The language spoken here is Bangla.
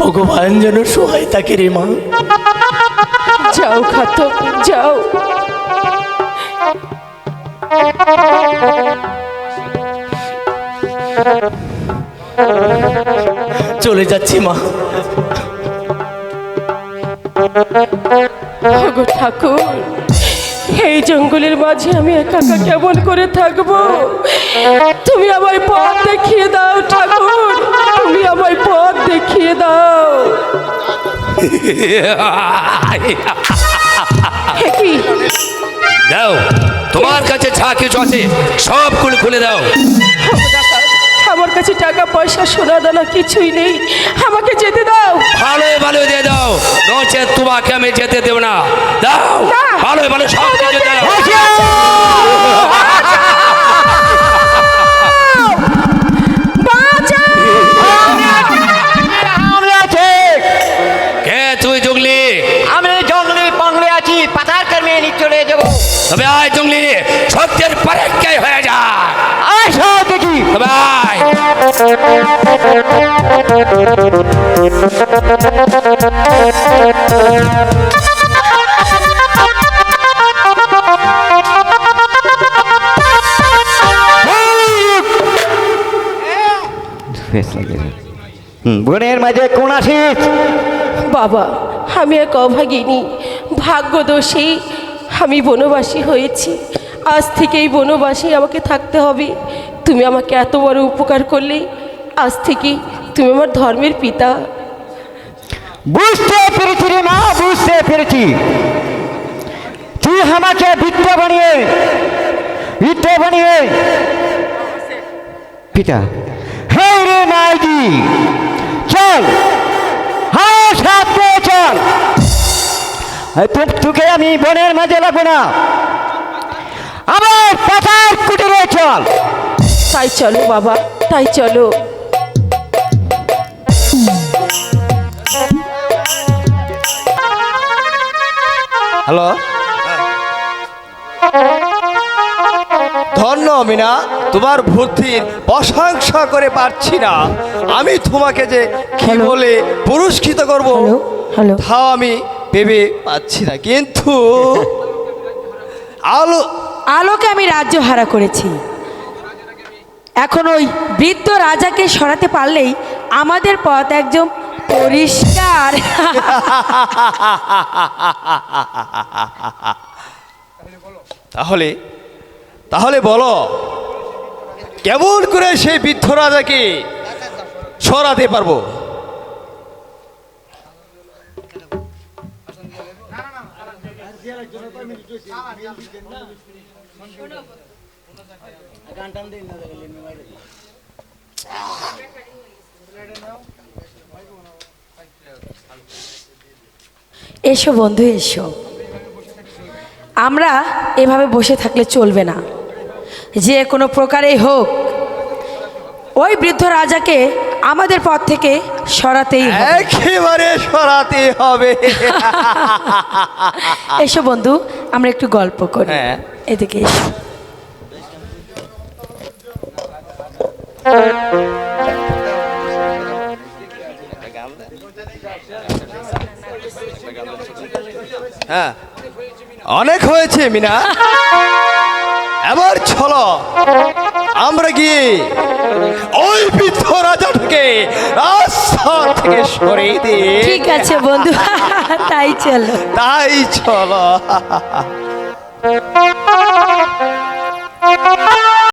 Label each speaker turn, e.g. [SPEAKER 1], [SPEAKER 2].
[SPEAKER 1] ভগবান যেন সহায় থাকে রে মা।
[SPEAKER 2] যাও খাতো যাও।
[SPEAKER 1] চলে যাচ্ছি মা।
[SPEAKER 2] ঠাকুর এই জঙ্গলের মাঝে আমি একা একা কেমন করে থাকব? তুমি আমায় পথ দেখিয়ে দাও ঠাকুর তুমি আমায় পথ দেখিয়ে দাও।
[SPEAKER 3] দাও তোমার কাছে যা কিছু আছে সব খুলে দাও।
[SPEAKER 2] আমার কাছে টাকা পয়সা সোনা দানা কিছুই নেই। আমাকে যেতে দাও।
[SPEAKER 3] ভালো ভালো দিয়ে দাও। নচে তোমাকে আমি যেতে দেব না। দাও। ভালো ভালো সব কিছু দাও। তবে আয় জুগলি সত্যের পরীক্ষায় হয়ে যায়
[SPEAKER 4] দেখি।
[SPEAKER 3] তবে আয়।
[SPEAKER 4] বনের মাঝে কোন আসিস?
[SPEAKER 2] বাবা আমি এক অভাগিনী। ভাগ্যদোষী। আমি বনবাসী হয়েছি। আজ থেকে এই বনবাসী আমাকে থাকতে হবে। তুমি আমাকে এত বড় উপকার করলে, আজ থেকে তুমি আমার ধর্মের পিতা।
[SPEAKER 4] বুঝতে পেরেছি রে মা, বুঝতে পেরেছি। তুই আমাকে বিদ্যা বানিয়ে বিদ্যা বানিয়ে। পিতা হে রে মাইজি চল। হ্যাঁ সাথে চল। তোকে আমি বনের মাঝে লাগবো না। আমার পাতার কুটিরে চল।
[SPEAKER 2] তাই চলো বাবা তাই চলো।
[SPEAKER 5] হ্যালো? ধন্য মিনা তোমার বুদ্ধির প্রশংসা করে পারছি না। আমি তোমাকে যে কি? বলে পুরস্কৃত করব? তাও আমি ভেবে পাচ্ছি না কিন্তু আলো
[SPEAKER 6] আলোকে আমি রাজ্য হারা করেছি। এখন ওই বৃদ্ধ রাজাকে সরাতে পারলেই আমাদের পথ একদম পরিষ্কার।
[SPEAKER 5] তাহলে তাহলে বলো কেমন করে সেই বৃদ্ধ রাজাকে সরাতে পারব?
[SPEAKER 6] এসো বন্ধু, এসো। আমরা এভাবে বসে থাকলে চলবে না। যে কোনো প্রকারেই হোক, ওই বৃদ্ধ রাজাকে আমাদের পথ থেকে সরাতেই হবে।
[SPEAKER 5] একেবারে সরাতে হবে।
[SPEAKER 6] এসো বন্ধু আমরা একটু গল্প করি।
[SPEAKER 5] হ্যাঁ।
[SPEAKER 6] এদিকে এসো।
[SPEAKER 5] হ্যাঁ। অনেক হয়েছে মিনা। এবার চলো। আমরা গিয়ে ওই বৃদ্ধ রাজাটাকে রাস্তা থেকে সরিয়ে দিয়ে
[SPEAKER 6] ঠিক আছে বন্ধু তাই চলো।
[SPEAKER 5] তাই চলো।